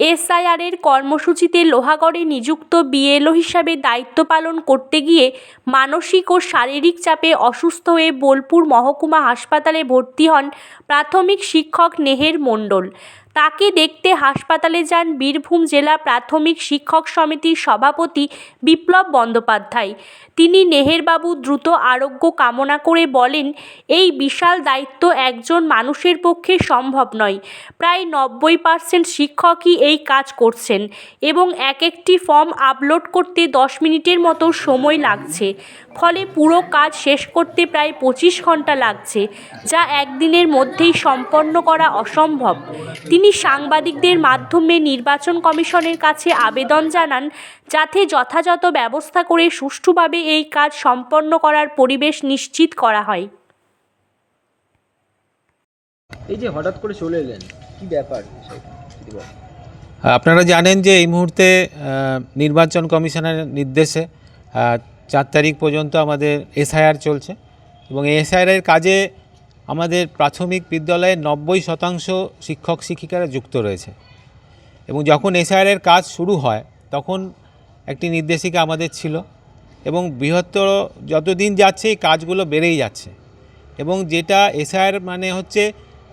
এসআইআরের কর্মসূচিতে লোহাগড়ে নিযুক্ত বিএলও হিসাবে দায়িত্ব পালন করতে গিয়ে মানসিক ও শারীরিক চাপে অসুস্থ হয়ে বোলপুর মহকুমা হাসপাতালে ভর্তি হন প্রাথমিক শিক্ষক নেহের মণ্ডল। তাকে দেখতে হাসপাতালে যান বীরভূম জেলা প্রাথমিক শিক্ষক সমিতির সভাপতি বিপ্লব বন্দ্যোপাধ্যায়। তিনি নেহেরবাবু দ্রুত আরোগ্য কামনা করে বলেন, এই বিশাল দায়িত্ব একজন মানুষের পক্ষে সম্ভব নয়। প্রায় নব্বই পার্সেন্ট শিক্ষকই এই কাজ করছেন এবং এক একটি ফর্ম আপলোড করতে দশ মিনিটের মতো সময় লাগছে। ফলে পুরো কাজ শেষ করতে প্রায় পঁচিশ ঘণ্টা লাগছে, যা একদিনের মধ্যেই সম্পন্ন করা অসম্ভব। তিনি সাংবাদিকদের মাধ্যমে নির্বাচন কমিশনের কাছে আবেদন জানান যাতে যথাযথ ব্যবস্থা করে সুষ্ঠুভাবে এই কাজ সম্পন্ন করার পরিবেশ নিশ্চিত করা হয় এই যে হঠাৎ করে চলে এলেন কি ব্যাপার। আপনারা জানেন যে এই মুহূর্তে নির্বাচন কমিশনের নির্দেশে চার তারিখ পর্যন্ত আমাদের এসআইআর চলছে এবং এসআইআরের কাজে আমাদের প্রাথমিক বিদ্যালয়ে নব্বই শতাংশ শিক্ষক শিক্ষিকারা যুক্ত রয়েছে। এবং যখন এসআইআরের কাজ শুরু হয়, তখন একটি নির্দেশিকা আমাদের ছিল এবং বৃহত্তর যতদিন যাচ্ছে এই কাজগুলো বেড়েই যাচ্ছে। এবং যেটা এসআইআর মানে হচ্ছে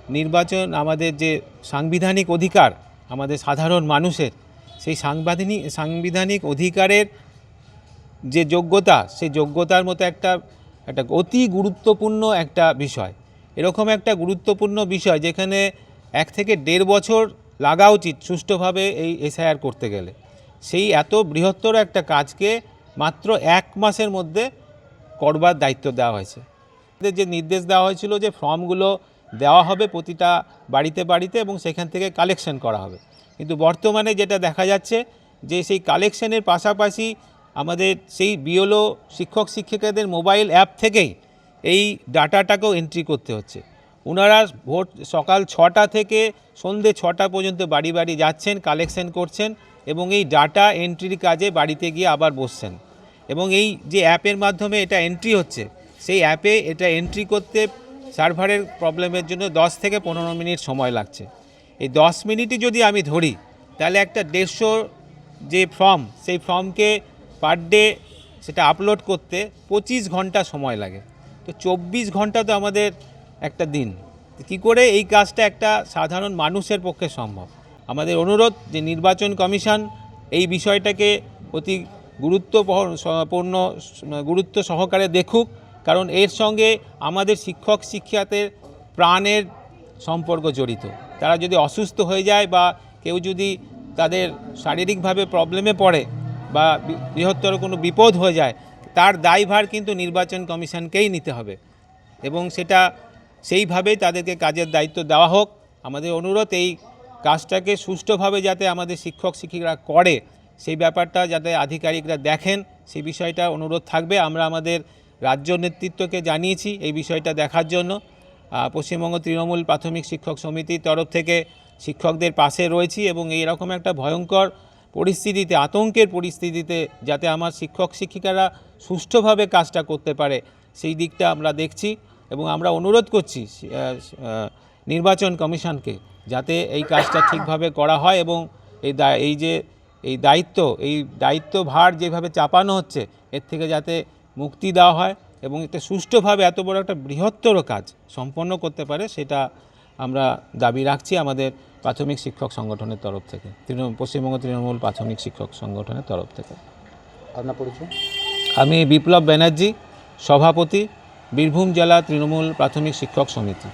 নির্বাচন, আমাদের যে সাংবিধানিক অধিকার, আমাদের সাধারণ মানুষের, সেই সাংবিধানিক সাংবিধানিক অধিকারের যে যোগ্যতা, সেই যোগ্যতার মতো একটা একটা অতি গুরুত্বপূর্ণ একটা বিষয়। এরকম একটা গুরুত্বপূর্ণ বিষয় যেখানে এক থেকে দেড় বছর লাগা উচিত সুষ্ঠুভাবে এই এসআইআর করতে গেলে। সেই এত বৃহত্তর একটা কাজকে মাত্র এক মাসের মধ্যে করবার দায়িত্ব দেওয়া হয়েছে। যে নির্দেশ দেওয়া হয়েছিল যে ফর্মগুলো দেওয়া হবে প্রতিটা বাড়িতে বাড়িতে এবং সেখান থেকে কালেকশন করা হবে। কিন্তু বর্তমানে যেটা দেখা যাচ্ছে যে সেই কালেকশনের পাশাপাশি আমাদের সেই বিওলো শিক্ষক, শিক্ষিকাদের মোবাইল অ্যাপ থেকেই এই ডাটাটাকেও এন্ট্রি করতে হচ্ছে। ওনারা ভোট সকাল ছটা থেকে সন্ধে ছটা পর্যন্ত বাড়ি বাড়ি যাচ্ছেন কালেকশন করছেন এবং এই ডাটা এন্ট্রির কাজে বাড়িতে গিয়ে আবার বসছেন। এবং এই যে অ্যাপের মাধ্যমে এটা এন্ট্রি হচ্ছে, সেই অ্যাপে এটা এন্ট্রি করতে সার্ভারের প্রবলেমের জন্য 10 থেকে পনেরো মিনিট সময় লাগছে। এই 10 মিনিটই যদি আমি ধরি, তাহলে একটা দেড়শো যে ফর্ম সেই ফর্মকে পার ডে সেটা আপলোড করতে পঁচিশ ঘণ্টা সময় লাগে। তো চব্বিশ ঘণ্টা তো আমাদের একটা দিন। কি করে এই কাজটা একটা সাধারণ মানুষের পক্ষে সম্ভব? আমাদের অনুরোধ যে নির্বাচন কমিশন এই বিষয়টাকে অতি গুরুত্বপূর্ণ গুরুত্ব সহকারে দেখুক, কারণ এর সঙ্গে আমাদের শিক্ষক শিক্ষাতের প্রাণের সম্পর্ক জড়িত। তারা যদি অসুস্থ হয়ে যায় বা কেউ যদি তাদের শারীরিকভাবে প্রবলেমে পড়ে বা বৃহত্তর কোনো বিপদ হয়ে যায় তার দায়ভার কিন্তু নির্বাচন কমিশনকেই নিতে হবে। এবং সেটা সেইভাবেই তাদেরকে কাজের দায়িত্ব দেওয়া হোক। আমাদের অনুরোধ এই কাজটাকে সুষ্ঠুভাবে যাতে আমাদের শিক্ষক শিক্ষিকারা করে, সেই ব্যাপারটা যাতে আধিকারিকরা দেখেন, সেই বিষয়টা অনুরোধ থাকবে। আমরা আমাদের রাজ্য নেতৃত্বকে জানিয়েছি এই বিষয়টা দেখার জন্য। পশ্চিমবঙ্গ তৃণমূল প্রাথমিক শিক্ষক সমিতির তরফ থেকে শিক্ষকদের পাশে রয়েছি এবং এই রকম একটা ভয়ঙ্কর পরিস্থিতিতে, আতঙ্কের পরিস্থিতিতে, যাতে আমার শিক্ষক শিক্ষিকারা সুষ্ঠুভাবে কাজটা করতে পারে, সেই দিকটা আমরা দেখছি এবং আমরা অনুরোধ করছি নির্বাচন কমিশনকে যাতে এই কাজটা ঠিকভাবে করা হয় এবং এই এই যে, এই দায়িত্ব, এই দায়িত্বভার যেভাবে চাপানো হচ্ছে, এর থেকে যাতে মুক্তি দেওয়া হয় এবং এতে সুষ্ঠুভাবে এত বড় একটা বৃহত্তর কাজ সম্পন্ন করতে পারে, সেটা আমরা দাবি রাখছি আমাদের প্রাথমিক শিক্ষক সংগঠনের তরফ থেকে তৃণমূল পশ্চিমবঙ্গ তৃণমূল প্রাথমিক শিক্ষক সংগঠনের তরফ থেকে। আপনার পরিচয়? আমি বিপ্লব ব্যানার্জি সভাপতি বীরভূম জেলা তৃণমূল প্রাথমিক শিক্ষক সমিতি।